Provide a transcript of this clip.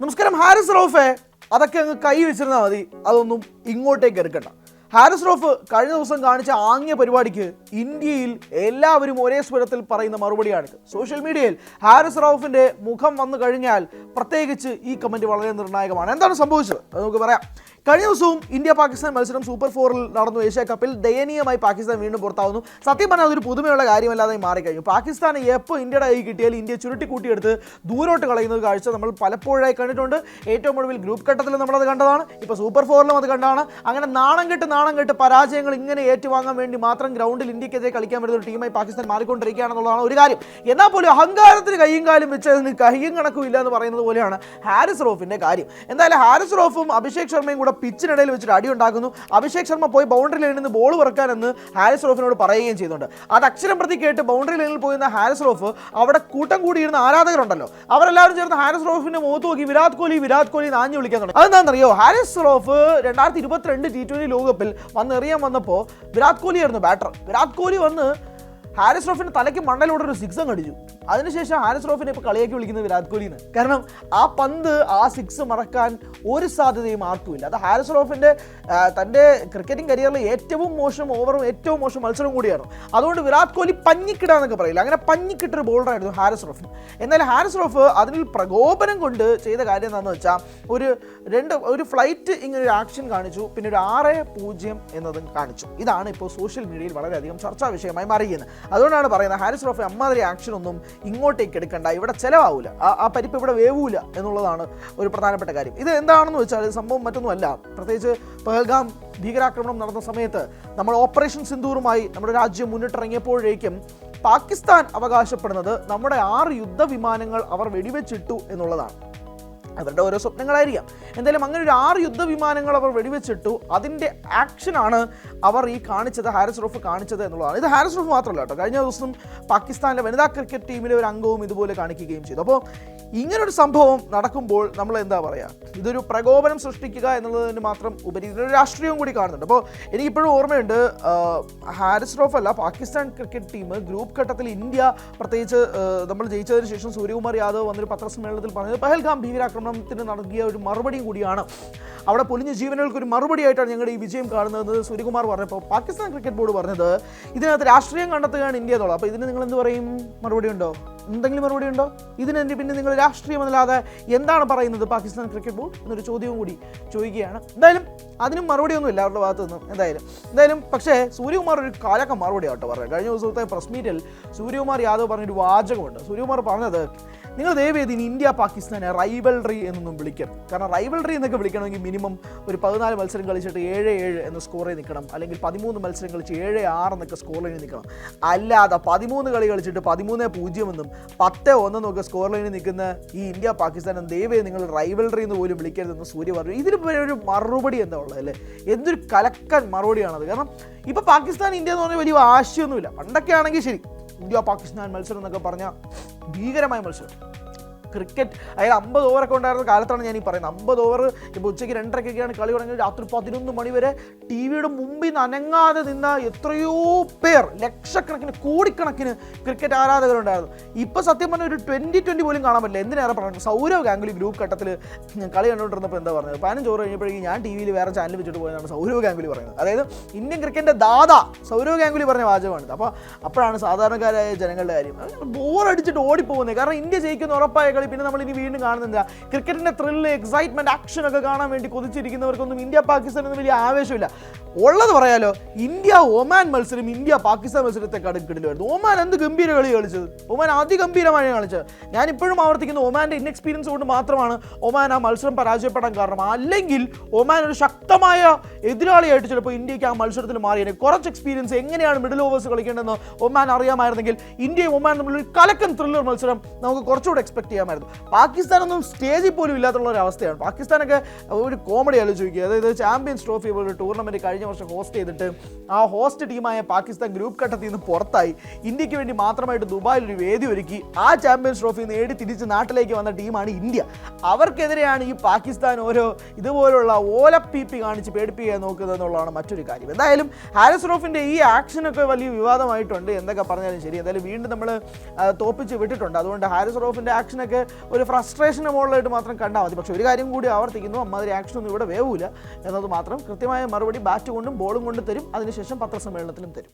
നമസ്കാരം ഹാരിസ് റോഫെ. അതൊക്കെ അങ്ങ് കൈ വെച്ചിരുന്നാൽ മതി. അതൊന്നും ഇങ്ങോട്ടേക്ക് എടുക്കണ്ട. ഹാരിസ് റോഫ് കഴിഞ്ഞ ദിവസം കാണിച്ച ആംഗ്യ പരിപാടിക്ക് ഇന്ത്യയിൽ എല്ലാവരും ഒരേ സ്വരത്തിൽ പറയുന്ന മറുപടിയാണിത്. സോഷ്യൽ മീഡിയയിൽ ഹാരിസ് റോഫിന്റെ മുഖം വന്നു കഴിഞ്ഞാൽ പ്രത്യേകിച്ച് ഈ കമന്റ് വളരെ നിർണായകമാണ്. എന്താണ് സംഭവിച്ചത്? അത് നമുക്ക് പറയാം. കഴിഞ്ഞ ദിവസവും ഇന്ത്യ പാകിസ്ഥാൻ മത്സരം സൂപ്പർ ഫോറിൽ നടന്നു. ഏഷ്യ കപ്പിൽ ദയനീയമായി പാകിസ്ഥാൻ വീണ്ടും പുറത്താവുന്നു. സത്യം പറഞ്ഞാൽ അതൊരു പുതുമയുള്ള കാര്യമല്ലാതെ മാറിക്കഴിഞ്ഞു. പാകിസ്ഥാൻ എപ്പോൾ ഇന്ത്യയുടെ കൈ കിട്ടിയാൽ ഇന്ത്യ ചുരുട്ടി കൂട്ടിയെടുത്ത് ദൂരോട്ട് കളയുന്നത് കാഴ്ച നമ്മൾ പലപ്പോഴായി കണ്ടിട്ടുണ്ട്. ഏറ്റവും ഒടുവിൽ ഗ്രൂപ്പ് ഘട്ടത്തിൽ നമ്മളത് കണ്ടതാണ്. ഇപ്പോൾ സൂപ്പർ ഫോറിലും അത് കണ്ടാണ്. അങ്ങനെ നാണം കെട്ട് നാണം കെട്ട് പരാജയങ്ങൾ ഇങ്ങനെ ഏറ്റുവാങ്ങാൻ വേണ്ടി മാത്രം ഗ്രൗണ്ടിൽ ഇന്ത്യക്കെതിരെ കളിക്കാൻ വരുന്ന ഒരു ടീമായി പാകിസ്ഥാൻ മാറിക്കൊണ്ടിരിക്കുകയാണെന്നുള്ളതാണ് ഒരു കാര്യം. എന്നാൽ പോലും അഹങ്കാരത്തിന് കൈയും കാലും വെച്ച് അതിന് കൈയും കണക്കും ഇല്ല എന്ന് പറയുന്നത് പോലെയാണ് ഹാരിസ് റോഫിന്റെ കാര്യം. എന്തായാലും ഹാരിസ് റോഫും അഭിഷേക് ശർമ്മയും കൂടെ പിച്ചിനിടയിൽ വെച്ചിട്ട് അടി ഉണ്ടാക്കുന്നു. അഭിഷേക് ശർമ്മ പോയി ബൗണ്ടറി ലൈനിൽ നിന്ന് ബോൾ പറക്കാനെന്ന് ഹാരിസ് റോഫിനോട് പറയുകയും ചെയ്യുന്നുണ്ട് അത് അക്ഷരം പ്രതി കേട്ട് ബൗണ്ടറി ലൈനിൽ പോയിരുന്ന ഹാരിസ് റോഫ് അവിടെ കൂട്ടം കൂടിയിരുന്ന ആരാധകരുണ്ടല്ലോ. അവരെല്ലാവരും ചേർന്ന് ഹാരിസ് റോഫിന്റെ മുഖത്ത് നോക്കി വിരാട് കോഹ്ലി വിരാട് കോഹ്ലി നാഞ്ഞു വിളിക്കാൻ തുടങ്ങി. അതെന്താണെന്നറിയോ? ഹാരിസ് റോഫ് രണ്ടായിരത്തി ഇരുപത്തിരണ്ട് ടി ട്വന്റി ലോകകപ്പിൽ വന്ന് എറിയാൻ വന്നപ്പോൾ വിരാട് കോഹ്ലി ആയിരുന്നു ബാറ്റർ വിരാട് കോഹ്ലി വന്ന് ഹാരിസ് റോഫിന് തലയ്ക്ക് മണ്ണലോടെ ഒരു സിക്സ് കടിച്ചു. അതിനുശേഷം ഹാരിസ് റോഫിനെ ഇപ്പോൾ കളിയാക്കി വിളിക്കുന്നത് വിരാട് കോഹ്ലിന്ന് കാരണം ആ പന്ത് ആ സിക്സ് മറക്കാൻ ഒരു സാധ്യതയും ആർക്കുമില്ല. അത് ഹാരിസ് റോഫിന്റെ തന്റെ ക്രിക്കറ്റിംഗ് കരിയറിലെ ഏറ്റവും മോശം ഓവറും ഏറ്റവും മോശം മത്സരവും കൂടിയാണ്. അതുകൊണ്ട് വിരാട് കോഹ്ലി പഞ്ഞിക്കിടാന്നൊക്കെ പറയില്ല. അങ്ങനെ പഞ്ഞിക്കിട്ടൊരു ബോളറായിരുന്നു ഹാരിസ് റോഫ്. എന്നാൽ ഹാരിസ് റോഫ് അതിൽ പ്രകോപനം കൊണ്ട് ചെയ്ത കാര്യം എന്താണെന്ന് വെച്ചാൽ ഒരു രണ്ട് ഒരു ഫ്ലൈറ്റ് ഇങ്ങനെ ഒരു ആക്ഷൻ കാണിച്ചു. പിന്നെ ഒരു ആറ് പൂജ്യം എന്നതും കാണിച്ചു. ഇതാണ് ഇപ്പോൾ സോഷ്യൽ മീഡിയയിൽ വളരെയധികം ചർച്ചാ വിഷയമായി മാറിയിരിക്കുന്നത്. അതുകൊണ്ടാണ് പറയുന്നത് ഹാരിസ് റോഫ് അമ്മാതിരി ആക്ഷൻ ഒന്നും ഇങ്ങോട്ടേക്ക് എടുക്കണ്ട. ഇവിടെ ചിലവാവില്ല ആ പരിപ്പ് ഇവിടെ വേവൂല എന്നുള്ളതാണ് ഒരു പ്രധാനപ്പെട്ട കാര്യം. ഇത് എന്താണെന്ന് വെച്ചാൽ സംഭവം മറ്റൊന്നുമല്ല. പ്രത്യേകിച്ച് പഹൽഗാം ഭീകരാക്രമണം നടന്ന സമയത്ത് നമ്മൾ ഓപ്പറേഷൻ സിന്ദൂറുമായി നമ്മുടെ രാജ്യം മുന്നിട്ടിറങ്ങിയപ്പോഴേക്കും പാകിസ്ഥാൻ അവകാശപ്പെടുന്നത് നമ്മുടെ ആറ് യുദ്ധവിമാനങ്ങൾ അവർ വെടിവെച്ചിട്ടു എന്നുള്ളതാണ്. അവരുടെ ഓരോ സ്വപ്നങ്ങളായിരിക്കാം. എന്തായാലും അങ്ങനെ ഒരു ആറ് യുദ്ധവിമാനങ്ങൾ അവർ വെടിവെച്ചിട്ടു. അതിന്റെ ആക്ഷനാണ് അവർ ഈ കാണിച്ചത് ഹാരിസ് റോഫ് കാണിച്ചത് എന്നുള്ളതാണ്. ഇത് ഹാരിസ് റോഫ് മാത്രമല്ല കേട്ടോ. കഴിഞ്ഞ ദിവസം പാകിസ്ഥാനിലെ വനിതാ ക്രിക്കറ്റ് ടീമിലെ ഒരു അംഗവും ഇതുപോലെ കാണിക്കുകയും ചെയ്തു. അപ്പോൾ ഇങ്ങനൊരു സംഭവം നടക്കുമ്പോൾ നമ്മൾ എന്താ പറയുക ഇതൊരു പ്രകോപനം സൃഷ്ടിക്കുക എന്നുള്ളതിന് മാത്രം ഉപരി ഇതിനൊരു രാഷ്ട്രീയവും കൂടി കാണുന്നുണ്ട്. അപ്പോൾ എനിക്കിപ്പോഴും ഓർമ്മയുണ്ട് ഹാരിസ് റോഫ് അല്ല പാകിസ്ഥാൻ ക്രിക്കറ്റ് ടീം ഗ്രൂപ്പ് ഘട്ടത്തിൽ ഇന്ത്യ പ്രത്യേകിച്ച് നമ്മൾ ജയിച്ചതിന് ശേഷം സൂര്യകുമാർ യാദവ് വന്നൊരു പത്രസമ്മേളനത്തിൽ പറഞ്ഞത് പഹൽഗാം ഭീകരാക്രമണത്തിന് നൽകിയ ഒരു മറുപടിയും കൂടിയാണ്. അവിടെ പൊലിഞ്ഞ ജീവനുകൾക്ക് ഒരു മറുപടി ആയിട്ടാണ് ഞങ്ങളുടെ ഈ വിജയം കാണുന്നതെന്ന് സൂര്യകുമാർ പറഞ്ഞപ്പോൾ പാകിസ്ഥാൻ ക്രിക്കറ്റ് ബോർഡ് പറഞ്ഞത് ഇതിനകത്ത് രാഷ്ട്രീയം കണ്ടെത്തുകയാണ് ഇന്ത്യ എന്നുള്ളത് അപ്പോൾ ഇതിന് നിങ്ങൾ എന്ത് പറയും? മറുപടി ഉണ്ടോ? എന്തെങ്കിലും മറുപടി ഉണ്ടോ? ഇതിന് പിന്നെ നിങ്ങൾ രാഷ്ട്രീയമല്ലാതെ എന്താണ് പറയുന്നത് പാകിസ്ഥാൻ ക്രിക്കറ്റ് ബോർഡ്? എന്നൊരു ചോദ്യവും കൂടി ചോദിക്കുകയാണ്. എന്തായാലും അതിനും മറുപടിയൊന്നുമില്ല അവരുടെ ഭാഗത്തു നിന്നും എന്തായാലും. എന്തായാലും പക്ഷേ സൂര്യകുമാർ ഒരു കാലക്കം മറുപടി ആട്ടോ പറയുക കഴിഞ്ഞ ദിവസത്തെ പ്രസ് മീറ്റിൽ സൂര്യകുമാർ യാദവ് പറഞ്ഞൊരു വാചകമുണ്ട്. സൂര്യകുമാർ പറഞ്ഞത് നിങ്ങൾ ദയവേദി ഇനി ഇന്ത്യ പാകിസ്ഥാനെ റൈവൽറി എന്നൊന്നും വിളിക്കരുത്. കാരണം റൈവൽറി എന്നൊക്കെ വിളിക്കണമെങ്കിൽ മിനിമം ഒരു പതിനാല് മത്സരം കളിച്ചിട്ട് ഏഴ് ഏഴ് എന്ന സ്കോറിൽ നിൽക്കണം. അല്ലെങ്കിൽ പതിമൂന്ന് മത്സരം കളിച്ച് ഏഴ് ആറ് എന്നൊക്കെ സ്കോർ ലൈനിൽ നിൽക്കണം. അല്ലാതെ പതിമൂന്ന് കളി കളിച്ചിട്ട് പതിമൂന്ന് പൂജ്യം എന്നും പത്ത് ഒന്നെന്നൊക്കെ സ്കോർ ലൈനിൽ നിൽക്കുന്ന ഈ ഇന്ത്യ പാകിസ്ഥാൻ ദയവേ നിങ്ങൾ റൈവൽറി എന്ന് പോലും വിളിക്കരുതെന്ന് സൂര്യ പറഞ്ഞു. ഇതിന് ഒരു മറുപടി എന്താ ഉള്ളത് അല്ലേ? എന്തൊരു കലക്കൻ മറുപടിയാണത്. കാരണം ഇപ്പോൾ പാകിസ്ഥാൻ ഇന്ത്യ എന്ന് പറഞ്ഞാൽ വലിയ ആശയമൊന്നുമില്ല. പണ്ടൊക്കെ ആണെങ്കിൽ ശരി ഇന്ത്യ പാകിസ്ഥാൻ മത്സരം എന്നൊക്കെ പറഞ്ഞാൽ ഭീകരമായ മത്സരം. ക്രിക്കറ്റ്. അതായത് അമ്പത് ഓവറൊക്കെ ഉണ്ടായിരുന്ന കാലത്താണ് ഞാൻ ഈ പറയുന്നത്. അമ്പത് ഓവർ ഇപ്പോൾ ഉച്ചയ്ക്ക് രണ്ടരക്കൊക്കെയാണ് കളി തുടങ്ങിയത്. രാത്രി പതിനൊന്ന് മണി വരെ ടി വിയുടെ മുമ്പിൽ നിന്ന് അനങ്ങാതെ നിന്ന എത്രയോ പേർ ലക്ഷക്കണക്കിന് കോടിക്കണക്കിന് ക്രിക്കറ്റ് ആരാധകരുണ്ടായിരുന്നു. ഇപ്പോൾ സത്യം പറഞ്ഞാൽ ഒരു ട്വന്റി ട്വന്റി പോലും കാണാൻ പറ്റില്ല. എന്തിനേറെ പറഞ്ഞു സൗരവ് ഗാംഗുലി ഗ്രൂപ്പ് ഘട്ടത്തിൽ കളി കണ്ടുകൊണ്ടിരുന്നപ്പോൾ എന്താ പറഞ്ഞത്? പതിനഞ്ച് ഓവർ കഴിഞ്ഞപ്പോഴേക്കും ഞാൻ ടി വിയിൽ വേറെ ചാനൽ വെച്ചിട്ട് പോയതാണ് സൗരവ് ഗാംഗുലി പറയുന്നത്. അതായത് ഇന്ത്യൻ ക്രിക്കറ്റിന്റെ ദാദ സൗരവ് ഗാംഗുലി പറഞ്ഞ വാചകമാണ് അപ്പോൾ അപ്പോഴാണ് സാധാരണക്കാരായ ജനങ്ങളുടെ കാര്യം. ബോർ അടിച്ചിട്ട് ഓടിപ്പോകുന്നത് കാരണം ഇന്ത്യ ജയിക്കുന്ന ഉറപ്പായ കളി പിന്നെ നമ്മൾ ഇനി വീണ്ടും കാണുന്നില്ല ക്രിക്കറ്റിന്റെ ത്രില്ല് എക്സൈറ്റ്മെന്റ് ആക്ഷൻ ഒക്കെ കാണാൻ വേണ്ടി കൊതിച്ചിരിക്കുന്നവർക്കൊന്നും ഇന്ത്യ പാകിസ്ഥാൻ ഒന്നും വലിയ ആവേശമില്ല. ഉള്ളത് പറയാലോ ഇന്ത്യ ഒമാൻ മത്സരം ഇന്ത്യ പാകിസ്ഥാൻ മത്സരത്തെ കടുക്കിടിലായിരുന്നു ഒമാൻ എന്ത് ഗംഭീര കളി കളിച്ചത്? ഒമാൻ അതിഗംഭീരമായി കളിച്ചത്. ഞാൻ ഇപ്പോഴും ആവർത്തിക്കുന്നു ഒമാന്റെ ഇൻഎക്സ്പീരിയൻസ് കൊണ്ട് മാത്രമാണ് ഒമാൻ ആ മത്സരം പരാജയപ്പെടാൻ കാരണം. അല്ലെങ്കിൽ ഒമാൻ ഒരു ശക്തമായ എതിരാളിയായിട്ട് ചിലപ്പോൾ ഇന്ത്യയ്ക്ക് ആ മത്സരത്തിൽ മാറിയേനെ കുറച്ച് എക്സ്പീരിയൻസ് എങ്ങനെയാണ് മിഡിൽ ഓവേഴ്സ് കളിക്കേണ്ടതെന്ന് ഒമാൻ അറിയാമായിരുന്നെങ്കിൽ ഇന്ത്യയും ഒമാൻ തമ്മിൽ ഒരു കലക്കൻ ത്രില്ലർ മത്സരം നമുക്ക് കുറച്ചുകൂടെ എക്സ്പെക്ട് ചെയ്യാമായിരുന്നു പാകിസ്ഥാനൊന്നും സ്റ്റേജിൽ പോലും ഇല്ലാത്തുള്ള ഒരു അവസ്ഥയാണ്. പാകിസ്ഥാനൊക്കെ ഒരു കോമഡി ആലോചിക്കുക. അതായത് ചാമ്പ്യൻസ് ട്രോഫി പോലൊരു ടൂർണമെന്റ് കഴിഞ്ഞ വർഷം ഹോസ്റ്റ് ചെയ്തിട്ട് ആ ഹോസ്റ്റ് ടീമായ പാകിസ്ഥാൻ ഗ്രൂപ്പ് ഘട്ടത്തിൽ നിന്ന് പുറത്തായി. ഇന്ത്യയ്ക്ക് വേണ്ടി മാത്രമായിട്ട് ദുബായിൽ ഒരു വേദി ഒരുക്കി. ആ ചാമ്പ്യൻസ് ട്രോഫി നേടി തിരിച്ച് നാട്ടിലേക്ക് വന്ന ടീമാണ് ഇന്ത്യ. അവർക്കെതിരെയാണ് ഈ പാകിസ്ഥാൻ ഓരോ ഇതുപോലുള്ള ഓല ഓലപ്പീപ്പി കാണിച്ച് പേടിപ്പിക്കാൻ നോക്കുന്നത് എന്നുള്ളതാണ് മറ്റൊരു കാര്യം. എന്തായാലും ഹാരിസ് റോഫിന്റെ ഈ ആക്ഷനൊക്കെ വലിയ വിവാദമായിട്ടുണ്ട് എന്തൊക്കെ പറഞ്ഞാലും ശരി. എന്തായാലും വീണ്ടും നമ്മൾ തോപ്പിച്ച് വിട്ടിട്ടുണ്ട്. അതുകൊണ്ട് ഹാരിസ് റോഫിന്റെ ആക്ഷനൊക്കെ ഒരു ഫ്രസ്ട്രേഷന്റെ മുകളിലായിട്ട് മാത്രം കണ്ടാൽ മതി. പക്ഷേ ഒരു കാര്യം കൂടി ആവർത്തിക്കുന്നു. റിയാക്ഷൻ ഒന്നും ഇവിടെ വേവില്ല എന്നത് മാത്രം കൃത്യമായ മറുപടി ബാറ്റ് കൊണ്ടും ബോളും കൊണ്ടും തരും. അതിനുശേഷം പത്രസമ്മേളനത്തിലും തരും.